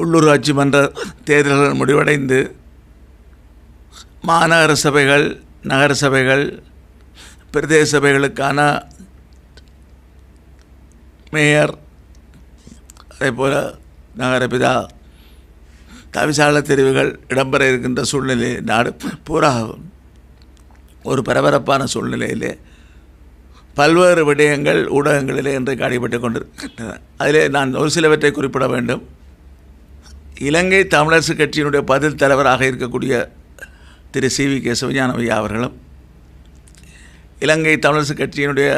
உள்ளூராட்சி மன்ற தேர்தல்கள் முடிவடைந்து மாநகர சபைகள் நகர சபைகள் பிரதேச சபைகளுக்கான மேயர் அதேபோல் நகரபிதா தவிசாளர் தெரிவுகள் இடம்பெற இருக்கின்ற சூழ்நிலை நாடு பூரா ஒரு பரபரப்பான சூழ்நிலையிலே பல்வேறு விடயங்கள் ஊடகங்களிலே இன்றைக்கு அடிபட்டு கொண்டிருக்கின்றன. அதிலே நான் ஒரு சிலவற்றை குறிப்பிட வேண்டும். இலங்கை தமிழரசு கட்சியினுடைய பதில் தலைவராக இருக்கக்கூடிய திரு சி வி கே சிவஞானவையா அவர்களும் இலங்கை தமிழரசு கட்சியினுடைய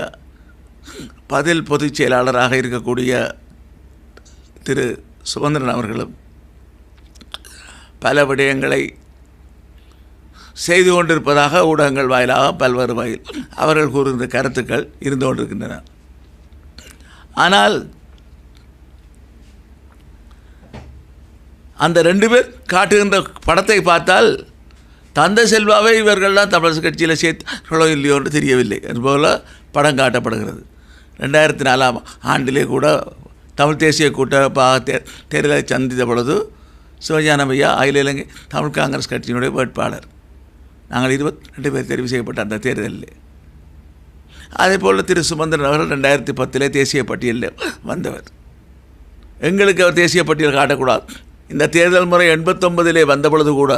பதில் பொதுச் செயலாளராக இருக்கக்கூடிய திரு சுதந்திரன் அவர்களும் பல விடயங்களை செய்து கொண்டிருப்பதாக ஊடகங்கள் வாயிலாக பல்வேறு வகையில் அவர்கள் கூறுகின்ற கருத்துக்கள் இருந்து கொண்டிருக்கின்றன. ஆனால் அந்த ரெண்டு பேர் காட்டுகின்ற படத்தை பார்த்தால் தந்த செல்வாவை இவர்கள்லாம் தமிழரசு கட்சியில் சேர்த்தார்களோ இல்லையோ என்று தெரியவில்லை. அதுபோல் படம் காட்டப்படுகிறது. ரெண்டாயிரத்தி நாலாம் ஆண்டிலே கூட தமிழ் தேசிய கூட்டமாக தே தேர்தலை சந்தித்த பொழுது சிவஞானமையா அகில இலங்கை தமிழ் காங்கிரஸ் கட்சியினுடைய வேட்பாளர். நாங்கள் இருபத்தி ரெண்டு பேர் தெரிவு செய்யப்பட்ட அந்த தேர்தலில். அதே போல் திரு சுமந்திரன் அவர்கள் ரெண்டாயிரத்தி பத்திலே தேசிய பட்டியலில் வந்தவர். எங்களுக்கு அவர் தேசிய பட்டியல் காட்டக்கூடாது. இந்த தேர்தல் முறை எண்பத்தொன்பதிலே வந்தபொழுது கூட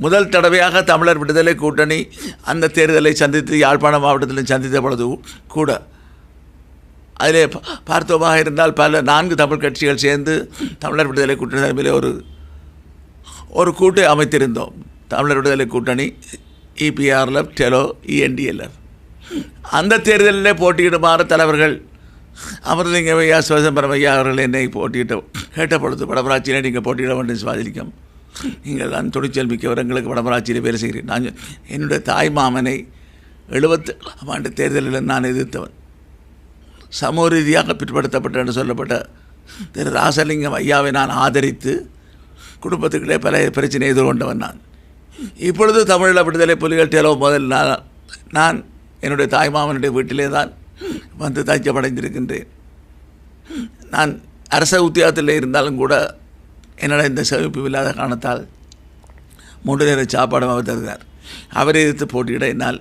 முதல் தடவையாக தமிழர் விடுதலை கூட்டணி அந்த தேர்தலை சந்தித்து யாழ்ப்பாண மாவட்டத்திலும் சந்தித்த பொழுது கூட அதிலே பார்த்தோமாக இருந்தால் பல நான்கு தமிழ் கட்சிகள் சேர்ந்து தமிழர் விடுதலை கூட்டணி தலைமையிலே ஒரு ஒரு கூட்டை அமைத்திருந்தோம். தமிழர் விடுதலை கூட்டணி இபிஆர்எஃப் டெலோ இஎன்டிஎல்எஃப் அந்த தேர்தலிலே போட்டியிடுமாறு தலைவர்கள் அமர்லிங்கம் ஐயா சிவசம்பரம் ஐயா அவர்கள் என்னை போட்டியிட்ட கேட்ட பொழுது வடமராட்சியிலே நீங்கள் போட்டியிட வேண்டும் சுவாதிலிங்கம் நீங்கள் தான் துணிச்சல் மிக்கவர் எங்களுக்கு வடமராட்சியில் வேலை செய்கிறேன் நான் என்னுடைய தாய் மாமனை எழுபத்தேழாம் ஆண்டு தேர்தலில் நான் எதிர்த்தவன். சமூக ரீதியாக பிற்படுத்தப்பட்ட என்று சொல்லப்பட்ட திரு ராசலிங்கம் ஐயாவை நான் ஆதரித்து குடும்பத்துக்கிடையே பல பிரச்சனை எதிர்கொண்டவன் நான். இப்பொழுது தமிழில் விடுதலை புலிகள் டேலோ முதல் நான் நான் என்னுடைய தாய்மாமனுடைய வீட்டிலே தான் வந்து தஞ்சமடைந்திருக்கின்றேன். நான் அரச உத்தியோகத்தில் இருந்தாலும் கூட என்னோட இந்த சேமிப்பு இல்லாத காரணத்தால் மூன்று நேர சாப்பாடும் அவர் தருகிறார் அவரை எதிர்த்து போட்டியிட என்னால்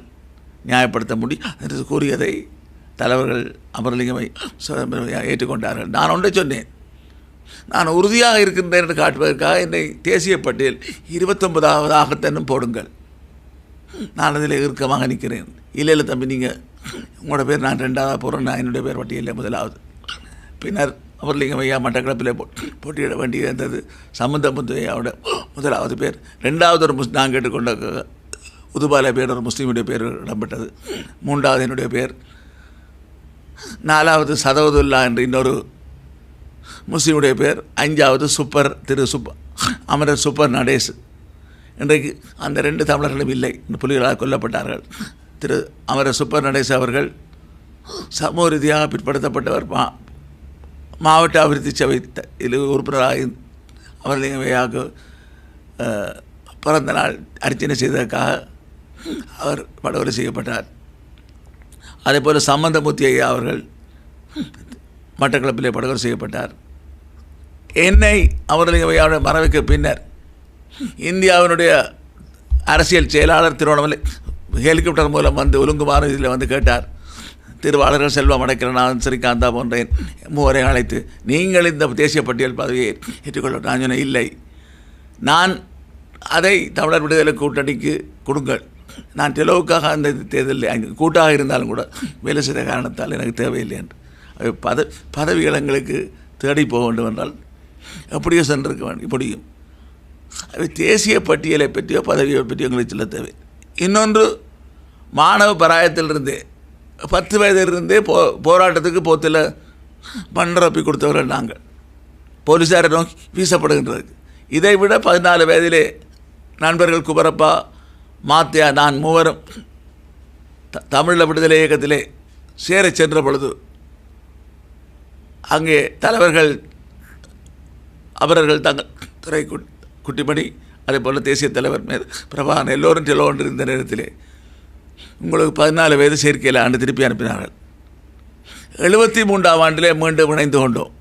நியாயப்படுத்த முடியும் என்று கூறியதை தலைவர்கள் அமரலிங்கமை ஏற்றுக்கொண்டார்கள். நான் ஒன்றை சொன்னேன். நான் உறுதியாக இருக்கின்றேன் என்று காட்டுவதற்காக என்னை தேசிய பட்டியல் இருபத்தொன்பதாவதாகத்தன்னும் போடுங்கள். நான் அதில் இறுக்கமாக நிற்கிறேன். இல்லை இல்லை தம்பி நீங்கள் உங்களோட பேர் நான் ரெண்டாவது போகிறேன் நான் என்னுடைய பேர் பட்டியலில் முதலாவது. பின்னர் அவர்லிங்கம் ஐயா மட்டக்களப்பில் போ போட்டியிட வேண்டியது இருந்தது. சம்பந்தமுத்து ஐயாவோட முதலாவது பேர். ரெண்டாவது ஒரு முஸ் நான் கேட்டுக்கொண்ட உதுபால பேர் ஒரு முஸ்லீமுடைய பேர் இடம்பெற்றது. மூன்றாவது என்னுடைய பேர் நாலாவது சதவதுல்லா என்று இன்னொரு முஸ்லீமுடைய பேர். அஞ்சாவது சூப்பர் திரு சுப் அமரர் சூப்பர் நடேஷ். இன்றைக்கு அந்த ரெண்டு தமிழர்களும் இல்லை இந்த புலிகளால் கொல்லப்பட்டார்கள். திரு அமர சுப்பர் நடேஷ் அவர்கள் சமூக ரீதியாக பிற்படுத்தப்பட்டவர். மா மாவட்ட அபிவிருத்தி சபை த- இதில் உறுப்பினராக அவர்களையாக பிறந்த நாள் அர்ச்சனை செய்ததற்காக அவர் படுகொலை செய்யப்பட்டார். அதே போல் சம்பந்தமூர்த்தி ஐயா அவர்கள் மட்டக்களப்பிலே படுகொலை செய்யப்பட்டார். என்னை அமரலிங்கமையாவுடைய மறைவுக்கு பின்னர் இந்தியாவினுடைய அரசியல் செயலாளர் திருவண்ணாமலை ஹெலிகாப்டர் மூலம் வந்து ஒழுங்குமாறு இதில் வந்து கேட்டார். திருவாளர்கள் செல்வம் அடைக்கிறநாதன் ஸ்ரீகாந்தா போன்ற போன்றேன் மூவரை அழைத்து நீங்கள் இந்த தேசிய பட்டியல் பதவியை ஏற்றுக்கொள்ள நான் சொன்னேன் இல்லை. நான் அதை தமிழர் விடுதலை கூட்டணிக்கு கொடுங்கள். நான் தெலுவுக்காக அந்த தேர்தலில் அங்கே கூட்டாக இருந்தாலும் கூட வேலை செய்த காரணத்தால் எனக்கு தேவையில்லை என்று. பத பதவிகள் எங்களுக்கு தேடி போக வேண்டும் என்றால் எப்படியோ சென்றிருக்க வேண்டும் இப்படியும். அது தேசிய பட்டியலை பற்றியோ பதவியை பற்றியோ எங்களுக்கு சொல்ல தேவை. இன்னொன்று மாணவ பராயத்திலிருந்தே பத்து வயதிலிருந்தே போ போராட்டத்துக்கு போத்தில் மண்ணிரப்பி கொடுத்தவர்கள் நாங்கள். போலீஸாரை நோக்கி வீசப்படுகின்றது. இதை விட பதினாலு வயதிலே நண்பர்கள் குபரப்பா மாத்தியா நான் மூவரும் த தமிழ விடுதலை இயக்கத்திலே சேரச் சென்ற பொழுது அங்கே தலைவர்கள் அவர்கள் தங்கள் துறை குட்- குட்டிமணி அதே போல் தேசிய தலைவர் மீது பிரபாகரன் எல்லோரும் செல்ல கொண்டிருந்த நேரத்திலே உங்களுக்கு பதினாலு வயது சேர்க்கையில் ஆண்டு திருப்பி அனுப்பினார்கள். எழுபத்தி மூன்றாம் ஆண்டிலே மீண்டும் இணைந்து கொண்டோம்.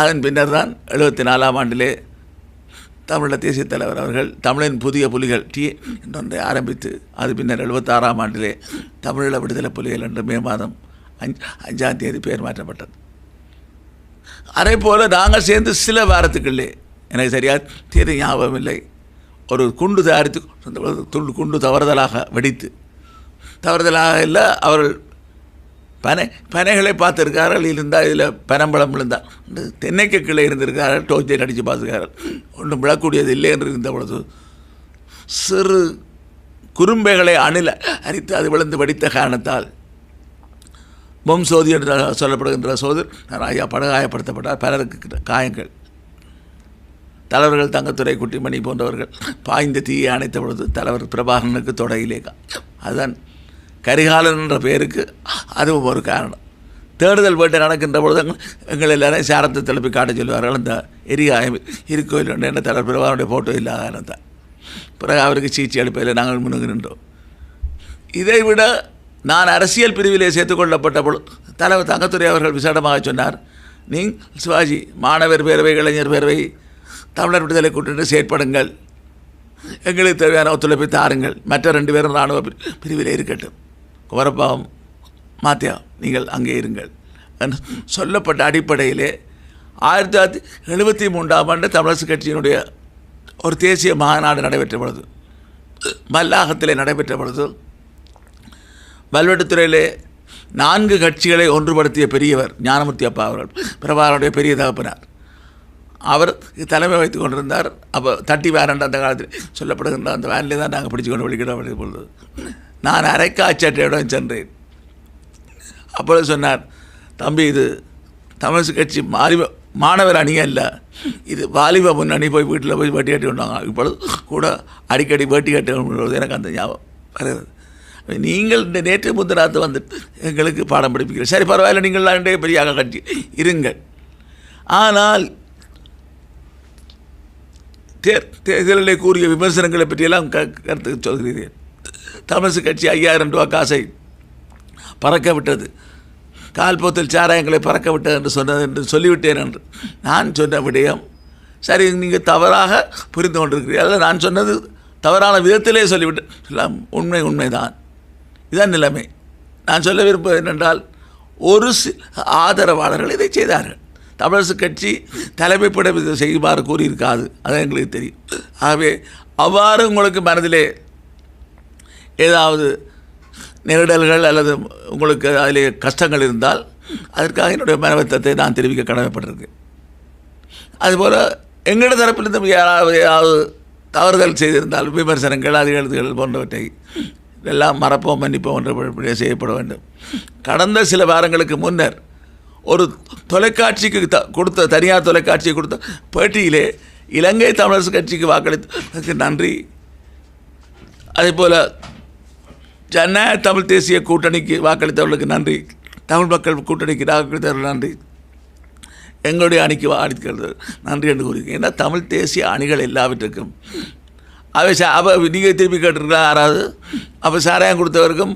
அதன் பின்னர் தான் எழுபத்தி நாலாம் ஆண்டிலே தமிழ தேசிய தலைவர் அவர்கள் தமிழின் புதிய புலிகள் டி என்றொன்றை ஆரம்பித்து அது பின்னர் எழுபத்தாறாம் ஆண்டிலே தமிழீழ விடுதலை புலிகள் என்று மே மாதம் அஞ்ச் அஞ்சாம் தேதி பெயர் மாற்றப்பட்டது. அதே போல் நாங்கள் சேர்ந்து சில வாரத்துக்குள்ளே எனக்கு சரியாக தேதி ஞாபகம் இல்லை ஒரு குண்டு தயாரித்து துண்டு குண்டு தவறுதலாக வெடித்து தவறுதலாக இல்லை அவர்கள் பனை பனைகளை பார்த்துருக்கார்கள் இருந்தால் இதில் பனம்பழம் விழுந்தால் தென்னைக்கு கீழே இருந்திருக்கார்கள் டோச்சை அடித்து பார்த்துருக்கார்கள். ஒன்றும் விழக்கூடியது இல்லை என்று இருந்த பொழுது சிறு குறும்பைகளை அணில அரித்து அது விழுந்து வடித்த காரணத்தால் பொம் சோதி என்று சொல்லப்படுகின்ற சோதர் ஐயா படுகாயப்படுத்தப்பட்டார். பலருக்கு காயங்கள். தலைவர்கள் தங்கத்துறை குட்டிமணி போன்றவர்கள் பாய்ந்த தீயை அணைத்த பொழுது தலைவர் பிரபாகரனுக்கு தொடையிலே அதுதான் கரிகாலன் என்ற பேருக்கு அதுவும் ஒரு காரணம். தேடுதல் வேட்டை நடக்கின்ற பொழுது எங்கள் எல்லாரையும் சாரத்தை திருப்பி காட்ட சொல்லுவார்கள். அந்த எரிகாயம் இருக்கோயில் என்ன தலைவர் பிரபாகரனுடைய ஃபோட்டோ இல்லாத காரணத்தான் பிறகு அவருக்கு சீச்சி அளிப்பதில் நாங்கள் முன்னுகின்றோம் நின்றோம். இதை விட நான் அரசியல் பிரிவிலே சேர்த்துக்கொள்ளப்பட்ட பொழுது தலைவர் தங்கத்துறை அவர்கள் விசேடமாக சொன்னார் நீ சிவாஜி மாணவர் பேரவை இளைஞர் பேரவை தமிழர் விடுதலை கூட்டணி செயற்படுங்கள். எங்களுக்கு தேவையான ஒத்துழைப்பை தாருங்கள். மற்ற ரெண்டு பேரும் இராணுவ பிரிவில் இருக்கட்டும். குமரப்பாவம் மாத்தியா நீங்கள் அங்கே இருங்கள். என்று சொல்லப்பட்ட அடிப்படையிலே ஆயிரத்தி தொள்ளாயிரத்தி எழுபத்தி மூன்றாம் ஆண்டு தமிழரசு கட்சியினுடைய ஒரு தேசிய மாநாடு நடைபெற்ற பொழுது மல்லாகத்திலே நடைபெற்ற பொழுது வல்வெட்டுத்துறையிலே நான்கு கட்சிகளை ஒன்றுபடுத்திய பெரியவர் ஞானமூர்த்தி அப்பா அவர்கள் பிரபாவனுடைய பெரிய தகப்பனார். அவர் தலைமை வைத்து கொண்டிருந்தார். அப்போ தட்டி வேரண்ட் அந்த காலத்தில் சொல்லப்படுகின்ற அந்த வேனிலே தான் நாங்கள் பிடிச்சு கொண்டு வெளிக்கிட பொழுது. நான் அரைக்காச்சட்டையுடன் சென்றேன். அப்பொழுது சொன்னார் தம்பி இது தமிழ் கட்சி மாறி மாணவர் அணி அல்ல. இது வாலிப முன்னணி போய் வீட்டில் போய் வேட்டி கட்டி கொண்டாங்க இப்பொழுது கூட அடிக்கடி வேட்டி கட்டி எனக்கு அந்த ஞாபகம் வருகிறது. நீங்கள் இந்த நேற்று முந்திராத்து வந்து எங்களுக்கு பாடம் படிப்பிக்கிற சரி பரவாயில்ல நீங்கள்லாம் பெரியாக கட்சி இருங்கள். ஆனால் தேர் தேர்தலில் கூறிய விமர்சனங்களை பற்றியெல்லாம் க கருத்து சொல்கிறீர்கள். தமிழரசு கட்சி ஐயாயிரம் ரூபா காசை பறக்க விட்டது. கால்போத்தில் சாராயங்களை பறக்க விட்டது என்று சொன்னது என்று சொல்லிவிட்டேன் என்று நான் சொன்ன விடயம். சரி நீங்கள் தவறாக புரிந்து கொண்டிருக்கிறீர்கள். அதில் நான் சொன்னது தவறான விதத்திலே சொல்லிவிட்டேன் எல்லாம் உண்மை உண்மைதான். இதான் நிலைமை. நான் சொல்ல விருப்பம் என்னென்றால் ஒரு சில ஆதரவாளர்கள் இதை செய்தார்கள். தமிழரசு கட்சி தலைமைப்பட இதை செய்யுமாறு கூறியிருக்காது. அது எங்களுக்கு தெரியும். ஆகவே அவ்வாறு உங்களுக்கு மனதிலே ஏதாவது நெருடல்கள் அல்லது உங்களுக்கு அதிலே கஷ்டங்கள் இருந்தால் அதற்காக என்னுடைய மனவத்தத்தை நான் தெரிவிக்க கடமைப்பட்டிருக்கேன். அதுபோல் எங்களோட தரப்பிலிருந்து யாராவது ஏதாவது தவறுதல் செய்திருந்தால் விமர்சனங்கள் அது எழுதுகள் போன்றவற்றை எல்லாம் மறப்போம் மன்னிப்போம் என்ற செய்யப்பட வேண்டும். கடந்த சில வாரங்களுக்கு முன்னர் ஒரு தொலைக்காட்சிக்கு த கொடுத்த தனியார் தொலைக்காட்சிக்கு கொடுத்த பேட்டியிலே இலங்கை தமிழரசு கட்சிக்கு வாக்களித்ததற்கு நன்றி. அதே போல் ஜனநாயக தமிழ் தேசிய கூட்டணிக்கு வாக்களித்தவர்களுக்கு நன்றி. தமிழ் மக்கள் கூட்டணிக்கு வாக்களித்தவர்கள் நன்றி. எங்களுடைய அணிக்கு வாக்களிக்கிறது நன்றி என்று கூறுகிறேன் ஏன்னா தமிழ் தேசிய அணிகள் எல்லாவற்றுக்கும் அவை சா அவ நீங்கள் திருப்பி கேட்டிருக்கலாம் யாராவது? அப்போ சாராயம் கொடுத்தவருக்கும்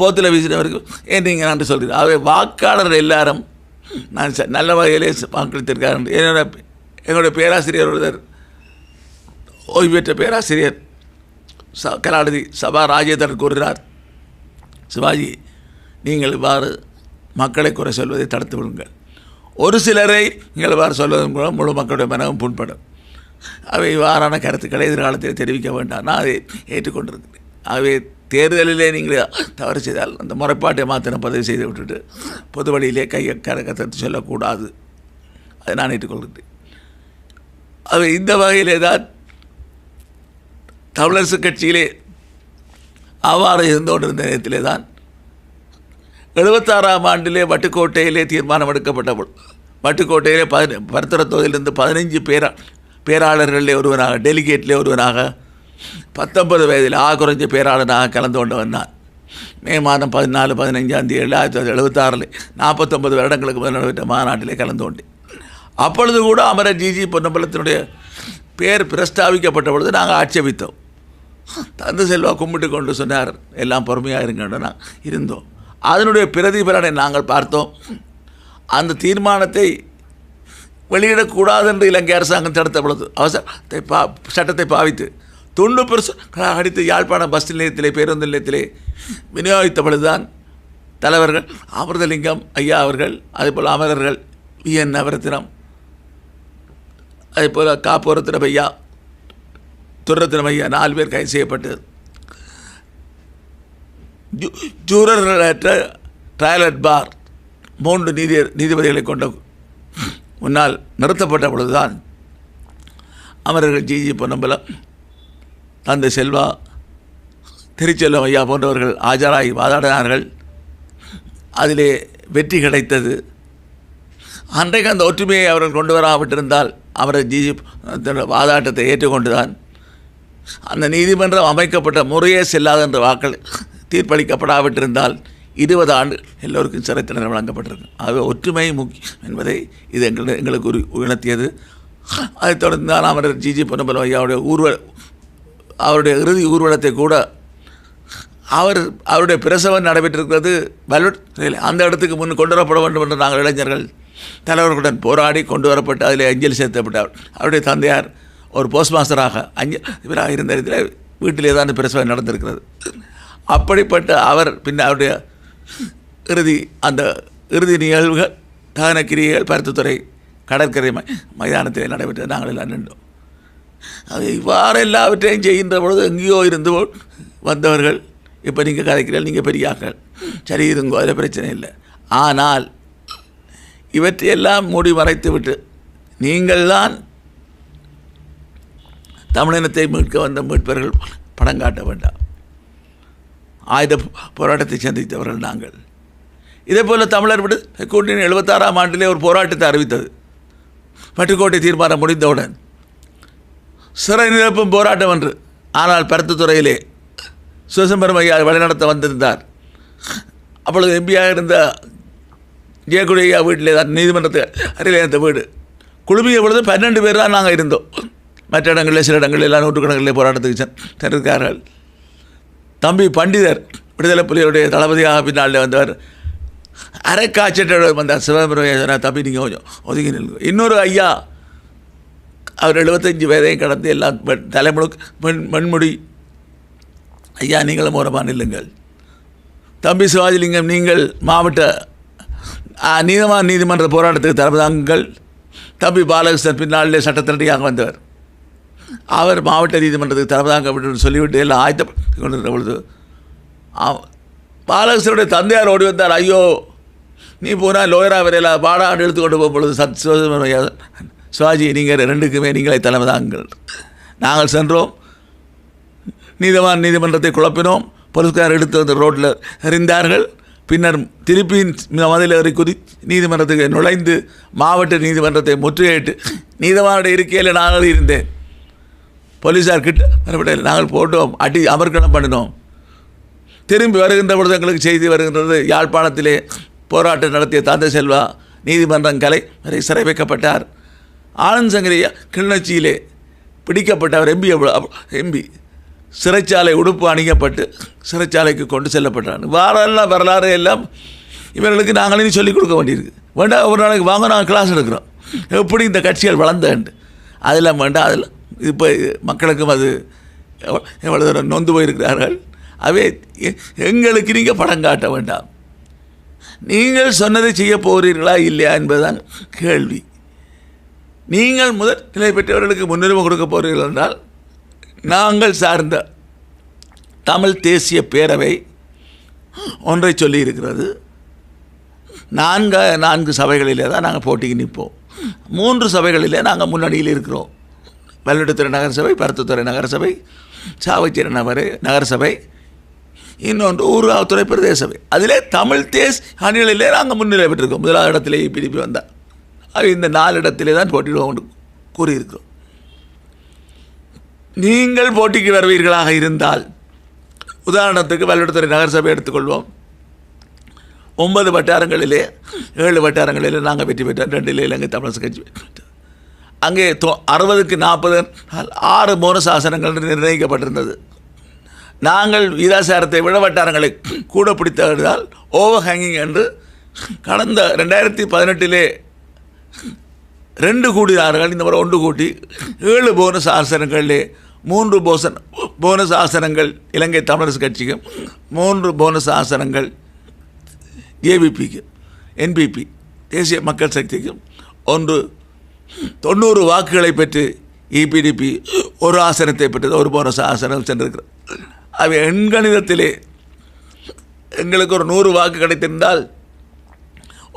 போத்தில் வீசினவருக்கு ஏன் நீங்கள் நன்றி சொல்கிறீர்கள் அவை வாக்காளர் எல்லாரும் நான் ச நல்ல வகையிலே வாக்களித்திருக்காரு என்னோட எங்களுடைய பேராசிரியர் ஒருவர் ஓய்வு பெற்ற பேராசிரியர் ச கலாநிதி சபா ராஜேந்திரன் கூறுகிறார் சிவாஜி நீங்கள் இவ்வாறு மக்களை குறை சொல்வதை தடுத்து விடுங்கள். ஒரு சிலரை நீங்கள் இவ்வாறு சொல்வதன் மூலம் முழு மக்களுடைய மனமும் புண்படும். அவை இவ்வாறான கருத்துக்களை எதிர்காலத்தில் தெரிவிக்க வேண்டாம். நான் அதை ஏற்றுக்கொண்டிருக்கிறேன். ஆகவே தேர்தலிலே நீங்கள் தவறு செய்தால் அந்த முறைப்பாட்டை மாத்திரம் பதிவு செய்து விட்டுட்டு பொது வழியிலே கையை கரகத்தை சொல்லக்கூடாது. அதை நான் ஏற்றுக்கொள்கிறேன். அது இந்த வகையிலே தான் தமிழரசு கட்சியிலே அவ்வாறு இருந்து கொண்டிருந்த நேரத்திலே தான் எழுபத்தாறாம் ஆண்டிலே வட்டுக்கோட்டையிலே தீர்மானம் எடுக்கப்பட்ட வட்டுக்கோட்டையிலே பதி பருத்தரத்தோதிலிருந்து பதினைஞ்சு பேரா பேராளர்களிலே ஒருவனாக டெலிகேட்லே ஒருவனாக பத்தொன்பது வயதில் ஆக குறைஞ்ச பேராளனாக கலந்து கொண்டவன் நான் மே மாதம் பதினாலு பதினைஞ்சாம் தேதி ஆயிரத்தி தொள்ளாயிரத்தி எழுபத்தாறில் நாற்பத்தொம்பது வருடங்களுக்கு முதல் நடைபெற்ற மாநாட்டிலே கலந்து கொண்டேன். அப்பொழுது கூட அமர ஜிஜி பொன்னம்பலத்தினுடைய பேர் பிரஸ்தாபிக்கப்பட்ட பொழுது நாங்கள் ஆட்சேபித்தோம். தந்த செல்வா கும்பிட்டு கொண்டு சொன்னார் எல்லாம் பொறுமையாக இருங்கன்னு நான் இருந்தோம். அதனுடைய பிரதிபலனை நாங்கள் பார்த்தோம். அந்த தீர்மானத்தை வெளியிடக்கூடாது என்று இலங்கை அரசாங்கம் தடுத்த பொழுது அவசரத்தை பா சட்டத்தை பாவித்து தொண்ணூறு பெருசு அடித்து யாழ்ப்பாணம் பஸ் நிலையத்திலே பேருந்து நிலையத்திலே விநியோகித்தபடிதான் தலைவர்கள் அமிர்தலிங்கம் ஐயா அவர்கள் அதேபோல் அமரர்கள் வி. என். நவரத்தினம். அதேபோல் காப்போரத்தினம் ஐயா துரத்தினம் ஐயா நாலு பேர் கைது செய்யப்பட்டது ஜூ- ஜூரர்களற்ற ட்ரையலட் பார் மூன்று நீதி நீதிபதிகளை கொண்ட முன்னால் நிறுத்தப்பட்ட பொழுதுதான் அமரர்கள் ஜிஜி பொன்னம்பலம் தந்தை செல்வா திருச்செல்வம் ஐயா போன்றவர்கள் ஆஜராகி வாதாடினார்கள். அதிலே வெற்றி கிடைத்தது. அன்றைக்கு அந்த ஒற்றுமையை அவர்கள் கொண்டு வராவிட்டிருந்தால் அவரது ஜிஜி வாதாட்டத்தை ஏற்றுக்கொண்டுதான். அந்த நீதிமன்றம் அமைக்கப்பட்ட முறையே செல்லாது என்ற வாக்கள் தீர்ப்பளிக்கப்படாவிட்டிருந்தால் இருபது ஆண்டு எல்லோருக்கும் சிறை தண்டனை வழங்கப்பட்டிருக்கு. ஆகவே ஒற்றுமை முக்கியம் என்பதை இது எங்கள் எங்களுக்கு உரு உணர்த்தியது அதைத் தொடர்ந்து தான் அவர் ஜிஜி பொன்னம்பலம் ஐயாவுடைய ஊர்வ அவருடைய இறுதி ஊர்வலத்தை கூட அவர் அவருடைய பிரசவம் நடைபெற்றிருக்கிறது வல்வெட் அந்த இடத்துக்கு முன் கொண்டு வரப்பட வேண்டும் என்று நாங்கள் இளைஞர்கள் தலைவர்களுடன் போராடி கொண்டு வரப்பட்டு அதில் அஞ்சலி செலுத்தப்பட்டார். அவருடைய தந்தையார் ஒரு போஸ்ட் மாஸ்டராக அஞ்சல் இவராக இருந்த இடத்தில் வீட்டிலே தான் பிரசவம் நடந்திருக்கிறது. அப்படிப்பட்ட அவர் பின்ன அவருடைய இறுதி அந்த இறுதி நிகழ்வுகள் தகனக்கிரிகள் பருத்துத்துறை கடற்கரை மை மைதானத்தில் நடைபெற்றது. நாங்கள் எல்லாம் நின்றோம். இவ்வாறு எல்லாவற்றையும் செய்கின்ற பொழுது எங்கேயோ இருந்து வந்தவர்கள் இப்போ நீங்கள் கதைக்கிறீர்கள் நீங்கள் பெரியாக்கள் சரி இருங்கோ அதில் பிரச்சனை இல்லை. ஆனால் இவற்றையெல்லாம் மூடி மறைத்து விட்டு நீங்கள் தான் தமிழினத்தை மீட்க வந்த மீட்பர்கள் படம் காட்ட வேண்டாம். ஆயுத போராட்டத்தை சந்தித்தவர்கள் நாங்கள். இதே போல் தமிழர் விடு கூட்டணி எழுபத்தாறாம் ஆண்டிலே ஒரு போராட்டத்தை அறிவித்தது. பட்டுக்கோட்டை தீர்மானம் முடிந்தவுடன் சிறை நிரப்பும் போராட்டம் என்று. ஆனால் பருத்தத்துறையிலே சிவசம்பரம் ஐயா வழிநடத்த வந்திருந்தார். அப்பொழுது எம்பியாக இருந்த ஜெயக்குடி ஐயா வீட்டிலே தான் நீதிமன்றத்துக்கு அருகிலே இருந்த வீடு. குழுமிய பொழுது பன்னெண்டு பேர் தான் நாங்கள் இருந்தோம். மற்ற இடங்களில் சில இடங்களில் எல்லாம் நூற்றுக்கணக்கிலே போராட்டத்துக்கு சென்றிருக்கார்கள். தம்பி பண்டிதர் விடுதலை புலிகளுடைய தளபதியாக பின்னாலே வந்தவர். அரைக்காய்ச்சட்டோட வந்தார். சிவபெருமையா சொன்னார் தம்பி நீங்கள் கொஞ்சம் ஒதுங்கி நில்லுங்க. இன்னொரு ஐயா அவர் எழுபத்தஞ்சு வயதையும் கடந்து எல்லா வெ- தலைமுழுக்கு மண் மண்முடி ஐயா நீங்களும் ஓரமாக நில்லுங்கள். தம்பி சிவாஜிலிங்கம் நீங்கள் மாவட்ட நீதமான நீதிமன்ற போராட்டத்துக்கு தலைமைதாங்கள் தம்பி பாலகிருஷ்ணன் பின்னாலே சட்டத்திரடியாக வந்தவர். அவர் மாவட்ட நீதிமன்றத்துக்கு தலைமைதாங்க அப்படின்னு சொல்லிவிட்டு எல்லாம் ஆயத்தப்படுத்தி கொண்டிருந்த பொழுது ஆ- பாலகிருஷ்ணனுடைய தந்தையார் ஓடி வந்தார். ஐயோ நீ போனால் லோயரா வரையில் பாடாண்டு எடுத்து கொண்டு போகும் பொழுது சத் சிவாஜி நீங்கள் ரெண்டுக்குமே நீங்களே தலைமைதாங்கள் நாங்கள் சென்றோம். நீதவான் நீதிமன்றத்தை குழப்பினோம். போலீஸ்கார் எடுத்து வந்து ரோட்டில் எறிந்தார்கள். பின்னர் திருப்பி மதில் ஏறி குதி நீதிமன்றத்துக்கு நுழைந்து மாவட்ட நீதிமன்றத்தை முற்றுகையிட்டு நீதவானுடைய இருக்கையில் நாங்கள் இருந்தேன். போலீஸார் கிட்ட மறுபடியும் நாங்கள் போட்டோம். அடி அமர்க்கணம் பண்ணினோம். திரும்பி வருகின்ற பொழுது எங்களுக்கு செய்தி வருகின்றது. யாழ்ப்பாணத்திலே போராட்டம் நடத்திய தந்தை செல்வா நீதிமன்றம் கலை வரை சிறை வைக்கப்பட்டார். ஆனந்த் சங்கரியா கிளிநொச்சியிலே பிடிக்கப்பட்டவர் எம்பி எம்பி. சிறைச்சாலை உடுப்பு அணிக்கப்பட்டு சிறைச்சாலைக்கு கொண்டு செல்லப்பட்டார். வாரெல்லாம் வரலாறு எல்லாம் இவர்களுக்கு நாங்களே சொல்லிக் கொடுக்க வேண்டியிருக்கு. வேண்டாம் ஒரு நாளைக்கு வாங்க நாங்கள் கிளாஸ் எடுக்கிறோம். எப்படி இந்த கட்சிகள் வளர்ந்தேன்ட்டு அதெல்லாம் வேண்டாம் அதில் இப்போ மக்களுக்கும் அது எவ்வளோ எவ்வளவு தூரம் நொந்து போயிருக்கிறார்கள். அவே எங்களுக்கு நீங்கள் படம் காட்ட வேண்டாம். நீங்கள் சொன்னதை செய்ய போகிறீர்களா இல்லையா என்பதுதான் கேள்வி. நீங்கள் முதல் நிலை பெற்றவர்களுக்கு முன்னுரிமை கொடுக்க போகிறீர்கள் என்றால் நாங்கள் சார்ந்த தமிழ் தேசிய பேரவை ஒன்றை சொல்லியிருக்கிறது நான்கு நான்கு சபைகளிலே தான் நாங்கள் போட்டிக்கு நிற்போம். மூன்று சபைகளிலே நாங்கள் முன்னணியில் இருக்கிறோம். வல்லிடத்துறை நகரசபை பருத்தத்துறை நகரசபை சாவச்சேரி நகர நகரசபை இன்னொன்று ஊர்காவத்துறை பிரதேச சபை அதிலே தமிழ் தேஸ் அணிகளிலே நாங்கள் முன்னிலை பெற்றிருக்கோம். முதலாவது இடத்திலே பிடிப்பு வந்தால் இந்த நாலிடத்திலே தான் போட்டியிடுவோம் என்று கூறியிருக்கிறோம். நீங்கள் போட்டிக்கு வருவீர்களாக இருந்தால் உதாரணத்துக்கு வல்லுடத்துறை நகரசபை எடுத்துக்கொள்வோம். ஒன்பது வட்டாரங்களிலே ஏழு வட்டாரங்களிலே நாங்கள் வெற்றி பெற்றோம். ரெண்டிலே இலங்கை தமிழரசு கட்சி அங்கே தோ அறுபதுக்கு நாற்பது ஆறு மோன சாசனங்கள் நிர்ணயிக்கப்பட்டிருந்தது. நாங்கள் வீதாசாரத்தை விட வட்டாரங்களை கூட பிடித்ததால் ஓவர் ஹேங்கிங் என்று கடந்த ரெண்டாயிரத்தி பதினெட்டிலே ரெண்டு கூடினார்கள் இந்த முறை ஒன்று கூட்டி. ஏழு போனஸ் ஆசனங்களிலே மூன்று போசன் போனஸ் ஆசனங்கள் இலங்கை தமிழரசு கட்சிக்கும் மூன்று போனஸ் ஆசனங்கள் ஏபிபிக்கு என்பிபி தேசிய மக்கள் சக்திக்கும் ஒன்று தொண்ணூறு வாக்குகளை பெற்று இபிடிபி ஒரு ஆசனத்தை பெற்றது ஒரு போனஸ் ஆசனம் சென்றிருக்கிறது. அவை எண்கணிதத்திலே எங்களுக்கு ஒரு நூறு வாக்கு கிடைத்திருந்தால்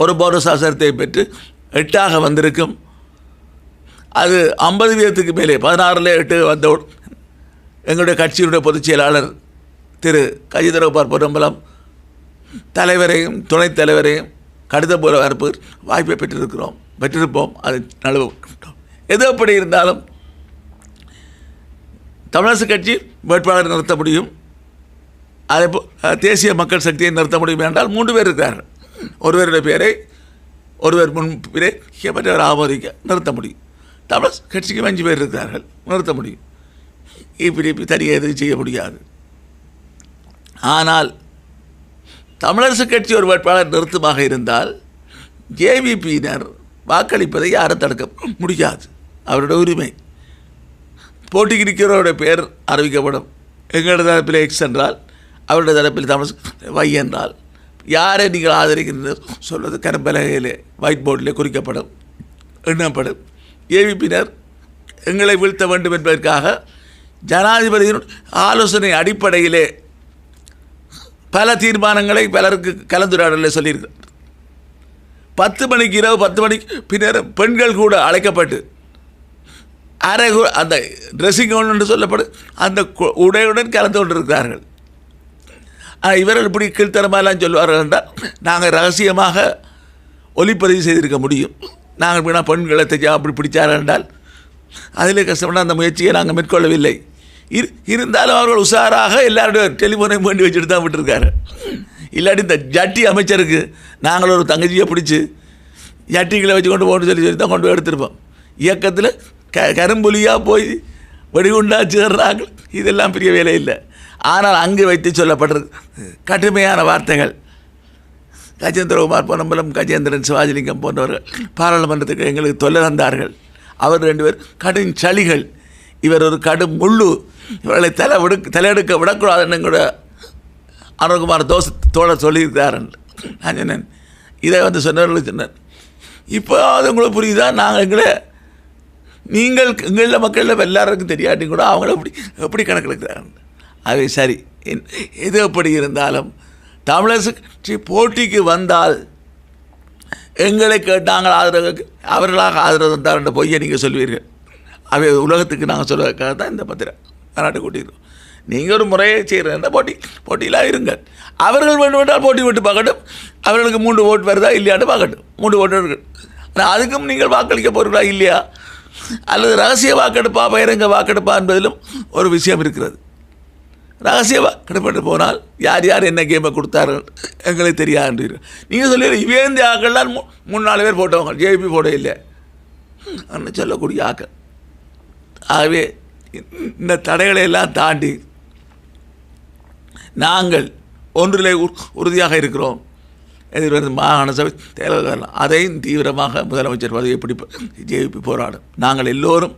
ஒரு போனஸ் ஆசனத்தை பெற்று எட்டாக வந்திருக்கும். அது ஐம்பது வீதத்துக்கு மேலே பதினாறில் எட்டு வந்த எங்களுடைய கட்சியினுடைய பொதுச் செயலாளர் திரு கஜிதரகுபார் பொன்னம்பலம் தலைவரையும் துணைத் தலைவரையும் கடிதம் போல வரப்பு வாய்ப்பை பெற்றிருக்கிறோம் பெற்றிருப்போம் அது நழுவ எது எப்படி இருந்தாலும் தமிழரசு கட்சி வேட்பாளரை நிறுத்த முடியும். அதே போ தேசிய மக்கள் சக்தியை நிறுத்த முடியும் என்றால் மூன்று பேர் இருக்கிறார்கள். ஒருவருடைய பேரை ஒருவர் முன்பிலே மற்றவர் ஆமோதிக்க நிறுத்த முடியும். தமிழ் கட்சிக்கு அஞ்சு பேர் இருக்கிறார்கள் நிறுத்த முடியும். இப்படி இப்படி தனியாக எதுவும் செய்ய முடியாது. ஆனால் தமிழரசு கட்சி ஒரு வேட்பாளர் நிறுத்தமாக இருந்தால் ஜேவிபியினர் வாக்களிப்பதை யாரும் தடுக்க முடியாது. அவருடைய உரிமை. போட்டிக்கு இருக்கிறவருடைய பெயர் அறிவிக்கப்படும். எங்களுடைய தரப்பில் எக்ஸ் என்றால் அவருடைய தரப்பில் தமிழ் வை என்றால் யாரை நீங்கள் ஆதரிக்கிறீர்கள் சொல்வது கரும்பலகையிலே ஒயிட் போர்டிலே குறிக்கப்படும் எண்ணப்படும். ஏவிப்பினர் எங்களை வீழ்த்த வேண்டும் என்பதற்காக ஜனாதிபதியின் ஆலோசனை அடிப்படையிலே பல தீர்மானங்களை பலருக்கு கலந்துரையாடலில் சொல்லியிருக்கிறார். பத்து மணிக்கு இரவு பத்து மணிக்கு பின்னர் பெண்கள் கூட அழைக்கப்பட்டு அரை அந்த ட்ரெஸ்ஸிங் கவுன் என்று சொல்லப்படும் அந்த கு- உடையுடன் கலந்து கொண்டிருக்கிறார்கள். இவர்கள் இப்படி கீழ்த்தரமாலாம் சொல்வார்கள் என்றால் நாங்கள் ரகசியமாக ஒளிப்பதிவு செய்திருக்க முடியும். நாங்கள் இப்படினா பெண்களை தைச்சா அப்படி பிடிச்சார்கள் என்றால் அதிலே கஷ்டப்பட அந்த முயற்சியை நாங்கள் மேற்கொள்ளவில்லை. இரு இருந்தாலும் அவர்கள் உஷாராக எல்லாருடைய டெலிஃபோனையும் வேண்டி வச்சுட்டு தான் விட்டுருக்காரு. இல்லாட்டி இந்த ஜட்டி அமைச்சருக்கு நாங்கள் ஒரு தங்கச்சியை பிடிச்சி ஜட்டிகளை வச்சு கொண்டு போகணும்னு சொல்லி சொல்லி தான் கொண்டு போய் எடுத்திருப்போம். இயக்கத்தில் க கரும்புலியாக போய் வெடிகுண்டா சேர்றாங்க இதெல்லாம் பெரிய வேலை இல்லை. ஆனால் அங்கு வைத்து சொல்லப்படுறது கடுமையான வார்த்தைகள். கஜேந்திரகுமார் பொன்னம்பலம் கஜேந்திரன் சிவாஜிலிங்கம் போன்றவர்கள் பாராளுமன்றத்துக்கு எங்களுக்கு தொல்லை தந்தார்கள். அவர் ரெண்டு பேர் கடும் சளிகள். இவர் ஒரு கடும் முள்ளு. இவர்களை தலை விடு தலையெடுக்க விடக்கூடாதுன்னு கூட அருண்குமார் தோசை தோழர் சொல்லியிருக்கார் நான் சொன்னேன். இதை வந்து சொன்னவர்களுக்கு சொன்னேன். இப்போ அது உங்களுக்கு புரியுதா? நாங்கள் எங்களை நீங்கள் எங்களில் மக்களில் எல்லாருக்கும் தெரியாட்டி கூட அவங்கள எப்படி எப்படி கணக்கெடுக்கிறாங்க அது சரி. என்- எது எப்படி இருந்தாலும் தமிழரசு கட்சி போட்டிக்கு வந்தால் எங்களை கேட்டாங்கள் ஆதரவு அவர்களாக ஆதரவு தந்தார் என்ற பொய்யை நீங்கள் சொல்வீர்கள். அவை உலகத்துக்கு நாங்கள் சொல்வதற்காக தான் இந்த பத்திரம் பாராட்டு கூட்டியிருக்கோம் நீங்கள் ஒரு முறையை செய்கிறேன் போட்டி போட்டியில் இருங்கள். அவர்கள் வேண்டும் என்றால் போட்டி விட்டு பார்க்கட்டும். அவர்களுக்கு மூன்று ஓட்டு வருதா இல்லையான்னு பார்க்கட்டும். மூன்று ஓட்டு இருக்கு. ஆனால் அதுக்கும் நீங்கள் வாக்களிக்க போகிறீங்களா இல்லையா? அல்லது ரகசிய வாக்கெடுப்பா பகிரங்க வாக்கெடுப்பா என்பதிலும் ஒரு விஷயம் இருக்கிறது. ரகசியமாக வாக்கெடுப்பு போனால் யார் யார் என்ன கேமை கொடுத்தார்கள் எங்களுக்கு தெரியாது நீங்கள் சொல்லி இவேந்தி ஆக்கள்லாம் மூ மூணு நாலு பேர் போட்டவங்க. ஜேபி போட இல்லை. அன்னு சொல்லக்கூடிய ஆக்கள். ஆகவே இந்த தடைகளை எல்லாம் தாண்டி நாங்கள் ஒன்றிலே உறுதியாக இருக்கிறோம். எதிர்வரும் மாகாண சபை தேர்தல் அதையும் தீவிரமாக முதலமைச்சர் பதவியை பிடிப்ப ஜேபி போராடும். நாங்கள் எல்லோரும்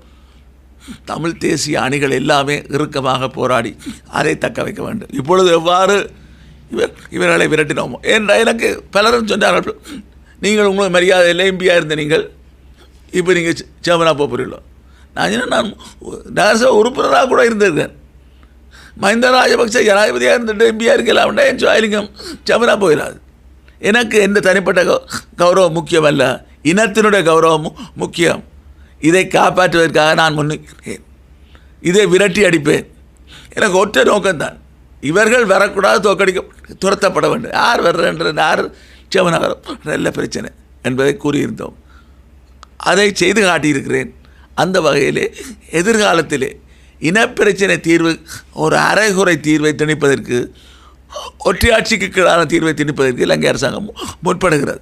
தமிழ் தேசிய அணிகள் எல்லாமே இறுக்கமாக போராடி அதை தக்க வைக்க வேண்டும். இப்பொழுது எவ்வாறு இவர் இவர்களை விரட்டினோமோ? என்ற எனக்கு பலரும் சொன்னார்கள் நீங்கள் உங்களுக்கு மரியாதை இல்லை எம்பியாக இருந்த நீங்கள் இப்போ நீங்கள் சேமனா போகிறீங்களோ நான் என்ன நான் நகரசபை உறுப்பினராக கூட இருந்திருக்கேன். மஹிந்த ராஜபக்ச ஜனாதிபதியாக இருந்துட்டு எம்பியாக இருக்கலாம் என் சுவாலிங்கம் சேமனா போயிடாது எனக்கு எந்த தனிப்பட்ட கௌரவம் கௌரவம் முக்கியமல்ல. இனத்தினுடைய கௌரவம் முக்கியம். இதை காப்பாற்றுவதற்காக நான் முன்னிக்கிறேன் இதை விரட்டி அடிப்பேன். எனக்கு ஒற்றை நோக்கம்தான். இவர்கள் வரக்கூடாது தோக்கடிக்க துரத்தப்பட வேண்டும். யார் வர்றன்ற யார் செவன வர நல்ல பிரச்சனை என்பதை கூறியிருந்தோம். அதை செய்து காட்டியிருக்கிறேன். அந்த வகையிலே எதிர்காலத்திலே இனப்பிரச்சனை தீர்வு ஒரு அரைகுறை தீர்வை திணிப்பதற்கு ஒற்றையாட்சிக்கு கீழான தீர்வை திணிப்பதற்கு இலங்கை அரசாங்கம் முற்படுகிறது.